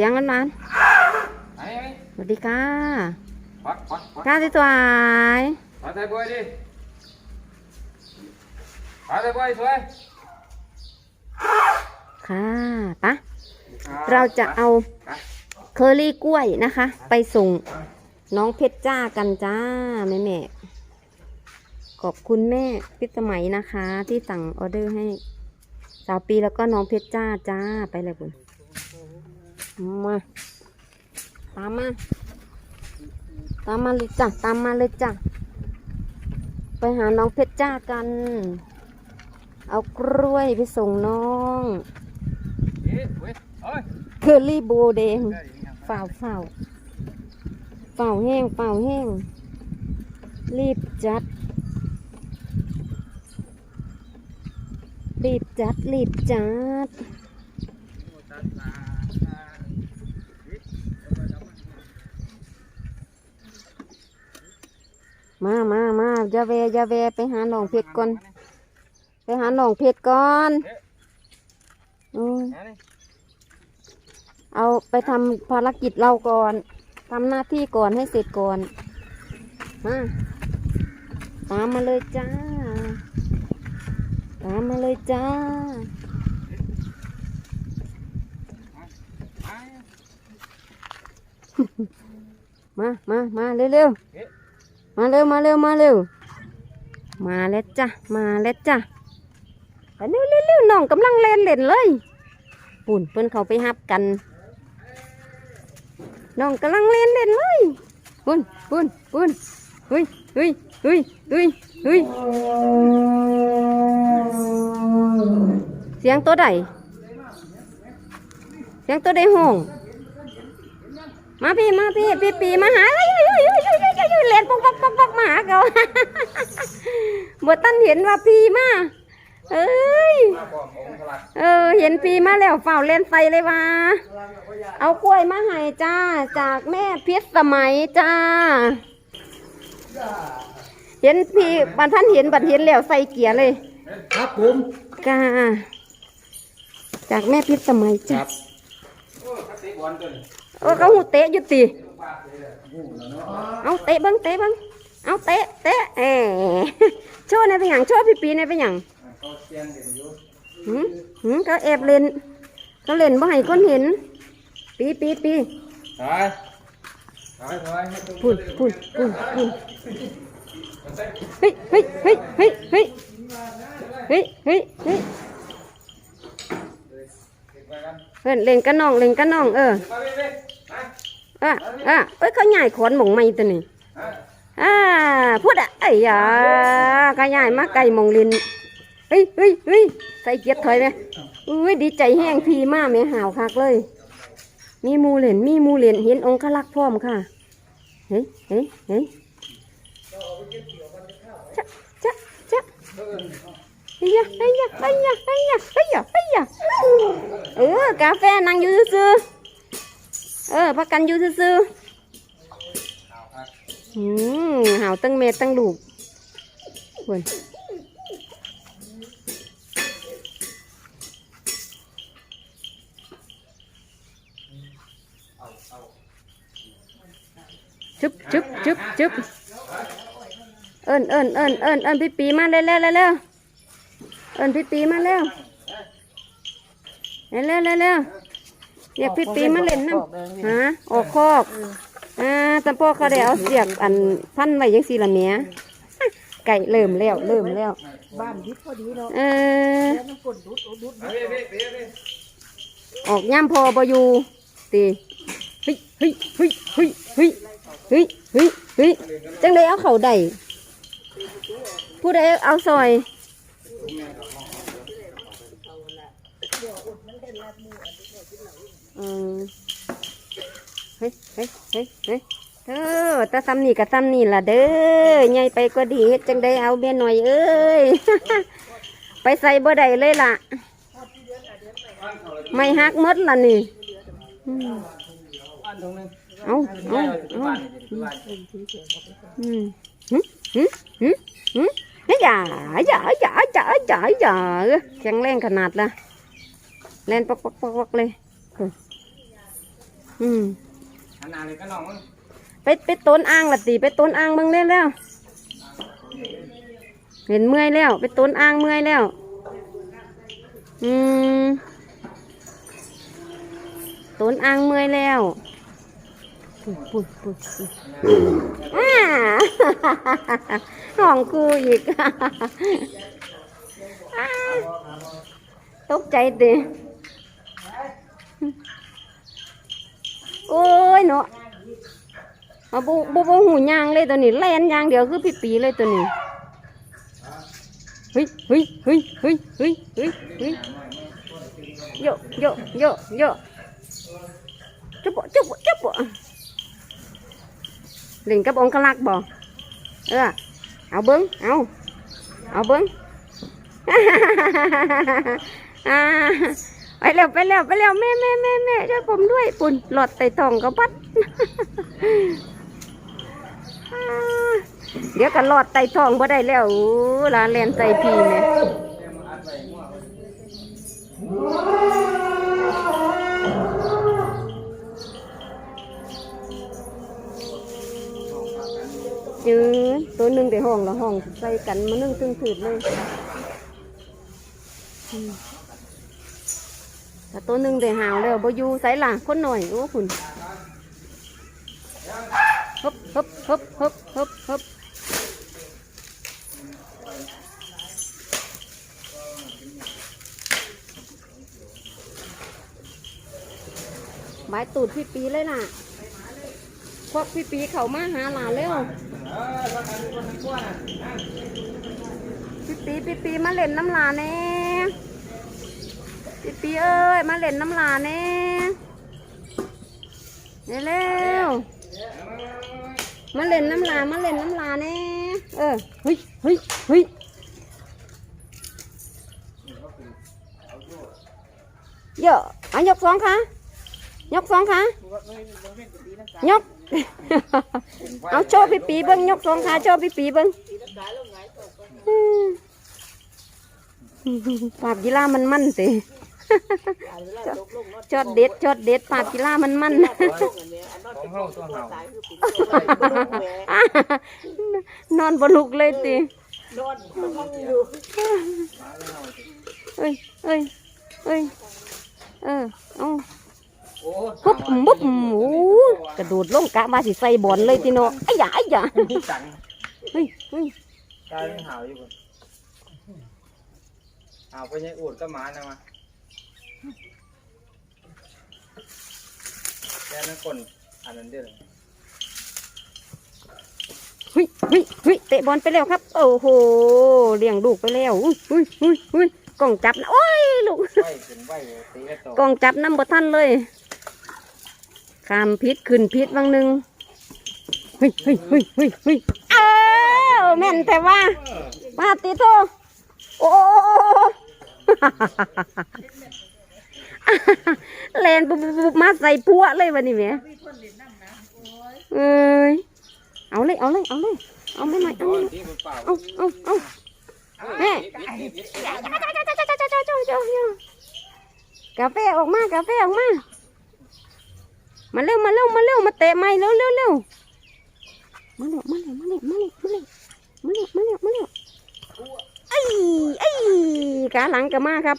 สียงมันมันไหนไหนสวัสดีค่ะควักควักควักก้าสวยขอใส่บอยดิขอใส่บอยสวยๆค่ะปะเราจะเอาเคอรี่กล้วยนะคะ ไปส่งน้องเพชรจ้ากันจ้า แม่แม่ขอบคุณแม่พิสมัยนะคะ ที่สั่งออเดอร์ให้สาวปีแล้วก็น้องเพชรจ้าจ้าไปเลยคุณ มาตามมา ตามมาเลยจ้ะตามมาเลยจ้ะไปหาน้องเพชรจ้ากัน เอากล้วยไปส่งน้องเฮ้ยเว้ยเอ้ยเคอรี่โบแดงเฝ่าวฝ่าวฝ่าแห้งเฝ่าแห้ง รีบจัด รีบจัด รีบจัด มามามาอย่าแวอย่าแวไปหาหนองเพชรก่อน ไปหาหนองเพชรก่อนอืมมานี่เอาไปทำภารกิจเราก่อนทำหน้าที่ก่อนให้เสร็จก่อน มา ตามมาเลยจ้า ตามมาเลยจ้า มา มา มามาเร็วๆ มาเร็วมาเร็วมาเร็ว มาแล้วจ้ะมาแล้วจ้ะไปเร็วเร็วเร็วน้องกำลังเล่นเล่นเลยปุ่นเพิ่อนเขาไปฮับกันน้องกำลังเล่นเล่นเลยปุ่นปุ่นปุ่นเฮ้ยเฮ้ยเฮ้ยเฮ้ยเฮ้ยเสียงตัวใดเสียงตัวใดห้องมาพี่มาพี่พี่ปีมาหาเฮ้ยเฮ้ยเฮ้ย เฮ้ยเฮ้ยเฮ้ยเฮ้ยเล่นปอกปอกปอกปอกมาหาเขาบ่ตันเห็นว่าพี่มาเอ้ยมาบอกองค์พลัดเออ เห็นพี่มาแล้วเฝ้าเล่นไฟเลยว่า เอากล้วยมาให้จ้า จากแม่พิษสมัยจ้า เห็นพี่บันท่านเห็นบัดเห็นแล้วใส่เกียร์เลย ครับผมกาจากแม่พิษสมัยคจ้ารับโอ้ขัดตีบอลตัวนี้เออเขาหูเตะอยุติ เอาเตะเบังเตะเบังเอาเตะเตะเอโชว์ในเป็นอย่างโชว์พี่ปีในเป็นอย่างหืมหืมก็แอบเล่นเขาเล่นบ่ให้คนเห็น ปีปีปีถอยถอยถอยพุ่นพุ่นพุ่นพุ่นเฮ้ยเฮ้ยเฮ้ยเฮ้ยเฮ้ยเฮ้ยเฮ้ยเฮ้ยเก็บไว้กันเพิ่นเล่นกันน้องเล่นกันน้องเออ อะอะเอ้ยเขาใหญ่ขอนหมองไม่ตัวนี้อ่าพูดอะไอ้ยาก็ใหญ่มาไก่หมองลินเฮ้ยเฮ้ยเฮ้ยใส่เกียร์ถอยไหมอุ้ยดีใจแห้งพีมากแม่หาวคักเลย มีมูเหรนมีมูเหรนเห็นองค์ขลักพร้อมค่ะเฮ้ยเฮ้ยเฮ้ยจ๊ะจ๊ะจ๊ะเฮ้ยยะเฮ้ยะเฮ้ยะเฮ้ยะเฮ้ยะเฮ้ยะเออกาแฟนั่งอยู่ซื่อ เออพักกันอยู่ซื่อๆอืมหาวตั้งเมตตั้งลูกเว้ยจุ๊บจุ๊บจุ๊บจุ๊บเอิญเอิญเอิญเอิญเอิญพี่ปีมาเร็วเร็วเร็วเร็วเอิญพี่ปีมาเร็วเร็วเร็วเร็ว เร็วเรียกพี่ปีมาเล่นน้ำฮะออกคอกอ่าแต่พ่อเขาได้เอาเสียกอันพันไว้ยังสี่ละเมียไก่เริ่มแล้วเริ่มแล้ว บ้านดิบพอดีเนาะเออแล้วน้ำฝนดุดดุดดุดมาพี่พี่พี่พี่ออกย่ำพอบอยู่ตีเฮ้ยเฮ้ยเฮ้ยเฮ้ยเฮ้ยเฮ้ยเฮ้ยเฮ้ยจังเลยเอาเขาได้ผู้ใดเอาซอย อืมเฮ้ยเฮ้ยเฮ้ยเฮ้ยเออแตาซ้ำนี่กับซ้ำนี่ล่ะเด้อใหญ่ไปก็ดีเฮ็ดจังได้เอาเบี้ยหน่อยเอ้ย ไปใส่บ่ได้เลยล่ะ ไม่ฮักหมดละนี่อืมบ้านตรงนึงเอาเอาบ้านเอาบ้านบ้านอืมหึหึหึหึเฮ้ยอย่าอย่าอย่าอย่าอย่าอย่าแข็งแรงขนาดละ แล่นปอกปอกปอกปอกเลย อืมอันนาเลยก็น้องมึงไปไปต้นอ่างละตีไปต้นอ่างเบิ่งเล่นแล้ว เห็นเมื่อยแล้ว ไปต้นอ่างเมื่อยแล้ว อืมต้นอ่างเมื่อยแล้วปุ๊บปุ๊บปุ๊บปุ๊บอ่าห้องกูอีกอ่าตกใจเด้ โอ้ยเนาะเอาบุบุบหูยางเลยตัวนี้แล่นยางเดียวคือพี่ปีเลยตัวนี้เฮ้ยเฮ้ยเฮ้ยเฮ้ยเฮ้ยเฮ้ยเฮ้ยโยโยโยโยจุ๊บจุ๊บจุ๊บเล่นกับองค์กลักษ์บ่เออเอาเบิ้งเอาเอาเบิ้งอ่า ไปเร็วไปเร็วไปเร็วแม่แม่แม่แม่ช่วยผมด้วยปุ่นหลอดไต่ทองก็ปัดเดี๋ยวกันหลอดไต่ทองบ่ได้แล้วอู้ลาแลนใส่พีแม่ยจือตัวหนึ่งแต่ห้องละห้องใส่กันมานึ่งตึงถืดเลย แต่ตัวหนึ่งแต่หาวแล้วบ่อยู่ใส่หล่ะคนหน่อยโอ้คุณฮึบฮึบฮึบฮึบฮึบฮึบบายตูดพี่ปีเลยล่ะพวกพี่ปีเขามาหาหลานเร็วพี่ปีพี่ปีมาเล่นน้ำหลานแน่ พี่ปีเอ้ย มาเล่นน้ำลานแน่เร็วมาเล่นน้ำลามาเล่นน้ำลาแน่เออเฮ้ยเฮ้ยเฮ้ยเยอะเอายกสองขายกสองขายกเอาโชว์พี่ปีเบิ้งยกสองขาโชว์พี่ปีเบิ้งปราบกีฬามันมั่นสิ จอดเด็ดจอดเด็ดปราบกีฬามันมั่นของเฮาตัวเฮานอนบลุกเลยตินอนห้องอยู่เอ้ยเอ้ยเอ้ยเออเอาโอ้ปุ๊บปุ๊บโอ้กระโดดลงกะมาสิใส่บอลเลยทีเนาะไอ้หยาไอ้หยาจังเฮ้ยเฮ้ยกายยังหาวอยู่บ่หาวไปยังอูดก็มานะมา แกนั่นคนอันนั้นเด้อเฮ้ยเฮ้ยเฮ้ยเตะบอลไปแล้วครับ โอ้โหเลี้ยงลูกไปแล้วอุ้ยอุ้ยอุ้ยอุ้ยกล้องจับนะโอ้ยลูกไหวขึ้นไหวตีกระโตกล้องจับน้ำบ่ทันเลยขามพิษขึ้นพิษบางหนึ่งเฮ้ยเฮ้ยเฮ้ยเฮ้ยเฮ้ยเอ้าแม่นแต่ว่ามาติโตโอ้ แลนปุ๊บปุ๊บมาใส่พัวเลยวันนี้แม่เอ้ยเอาเลยเอาเลยเอาเลยเอาไม่หน่อยเอาไหน่อยที่มันเปล่าเอาเอาเอาแม่กาแฟออกมากาแฟออกมามาเร็วมาเร็วมาเร็วมาเตะไม่เร็วเร็วเร็วมาเร็วมาเร็วมาเร็วมาเร็วมาเร็วมาเร็วมาเร็วมาเร็วไอ้ไอ้ขาหลังก็มาครับ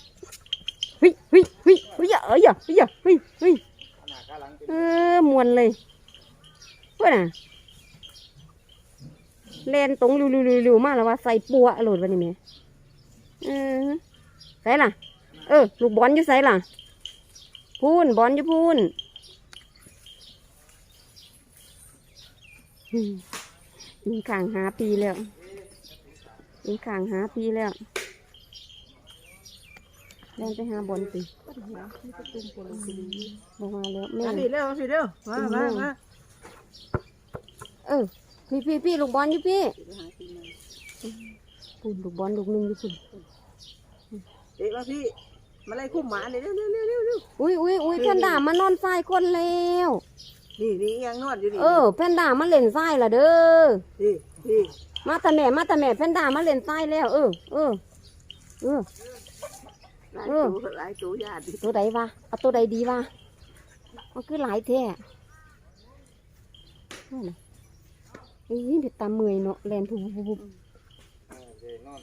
เฮ้ยเฮ้ยเฮ้ยเฮ้ยเอ้ยเฮ้ยเฮ้ยเฮ้ยเออมวนเลยเพื่อนอะเลนตรงริวๆๆๆมาแล้วว่าใส่ปัวโหลดวันนี้แม่เออใส่ล่ะ เออ ลูกบอลอยู่ใส่ล่ะ พูนบอลอยู่พูนอืมยิงข่างหาปีแล้วยิงข่างหาปีแล้ว เล่นไปหาบอลปีบอกมาแล้วแม่มาสิเร็วสิเร็วมามามา เออพี่พี่พี่ลูกบอลอยู่พี่ปุ่นลูกบอลลูกหนึ่งอยู่ปุ่นเด็กมาพี่ มาไล่คุ้มหมาเลยเร็วเร็วเร็วเร็วเร็วอุ้ยอุ้ยอุ้ยแพนด้ามานอนทรายคนแล้ว นี่นี่ยังนอนอยู่นี่เออแพนด้ามาเล่นทรายละเด้อ นี่นี่มาแต่แม่มาแต่แม่แพนด้ามาเล่นทรายแล้ว เออเออเออ หลายเออตัวหลายตัวญาติตัวใดวะเอาตัวใดดีวะมันคือหลายแท้นั่นน่ะอีนี่เป็นตาเมื่อยเนาะแลนทุบบุบเออเดี๋ยวนอน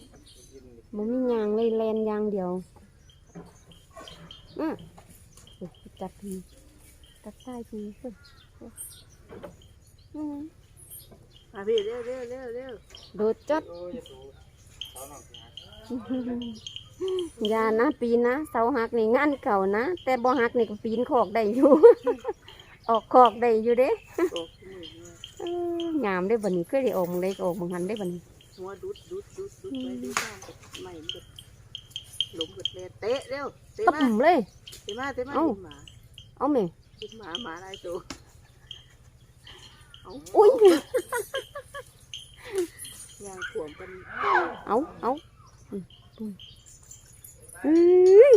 กินมันมียางเลยแลนยางเดียวอะโอ้ยจับทีตัดใต้ทีเฮ้ยอืมมาพี่เร็วเร็วเร็วเร็วโดดจัดโอย่านะปีนนะเสาหักนี่งานเก่านะ แต่บ่หักนี่ก็ปีนขอกได้อยู่ ออกขอกได้อยู่เด้เอ้องามได้อบันนี้เคยได้ออกมึงได้ก็ออกมึงหันได้อบันนี้ หัวดุดดุดดุดดุดไปดูข้างไม่เด็ดหลุมเกิดเลยเตะเร็วเตะตัมาเลย เตะมาเตะมาเอ้า กินหมาเอาแม่กินหมาหมาอะไรตัวเอาอุ้ยยางขวมกันเอาเอาอืม อืมอืม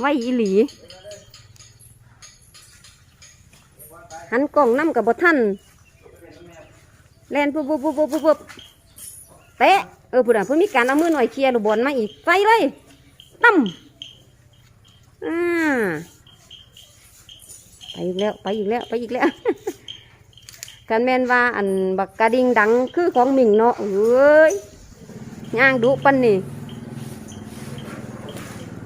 ไว้อีหลี หันกล่องน้ำกับบท่านแลนปุ๊บปุ๊บปุ๊บปุ๊บปุ๊บปุบเตะเออพูดอะเพิ่งมีการเอามือหน่อยเคลียร์ลูกบอลมาอีกใส่เลยตั้มอ่าไปอีกแล้วไปอีกแล้วไปอีกแล้วกันแมนว่าอันบักกระดิ่งดังคือของหมิงเนาะเอ้ยย่างดุปันนี่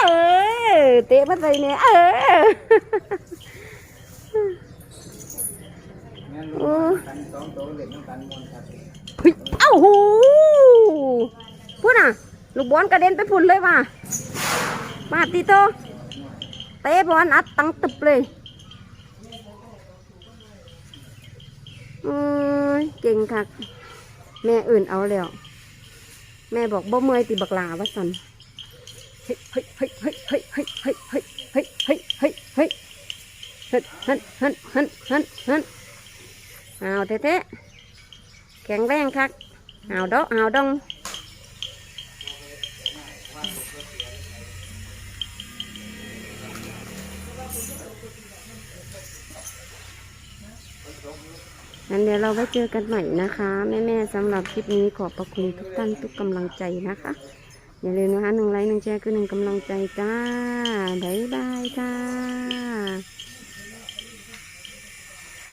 เออ เตะมาใส่เนี่ยเอองั้นโอ้กันสองตัวเล่นน้ำกันมวนครับเฮ้ยเอ้าหูพูดน่ะ ลูกบอลกระเด็นไปพุ่นเลยว่ะมาตีโต เตะบอลอัดตังตึบเลยเอ้ยเก่งคัก แม่อื่นเอาแล้ว แม่บอกบ่เมื่อยติบักลาว่าสัน เฮ้ยเฮ้ยเฮ้ยเฮ้ยเฮ้ยเฮ้ยเฮ้ยเฮ้ยเฮ้ยเฮ้ยเฮ้ยเฮ้ยเฮ้ยฮันฮันฮันฮันฮันเอาเท่ๆแข็งแรงคักเอาดอกเอาดองงั้นเดี๋ยวเราไว้เจอกันใหม่นะคะ แม่ ๆสำหรับคลิปนี้ขอบพระคุณทุกท่านทุกกำลังใจนะคะ อย่าลืมนะคะหนึ่งไลค์หนึ่งแชร์คือหนึ่งกำลังใจจ้า บ๊ายบายจ้า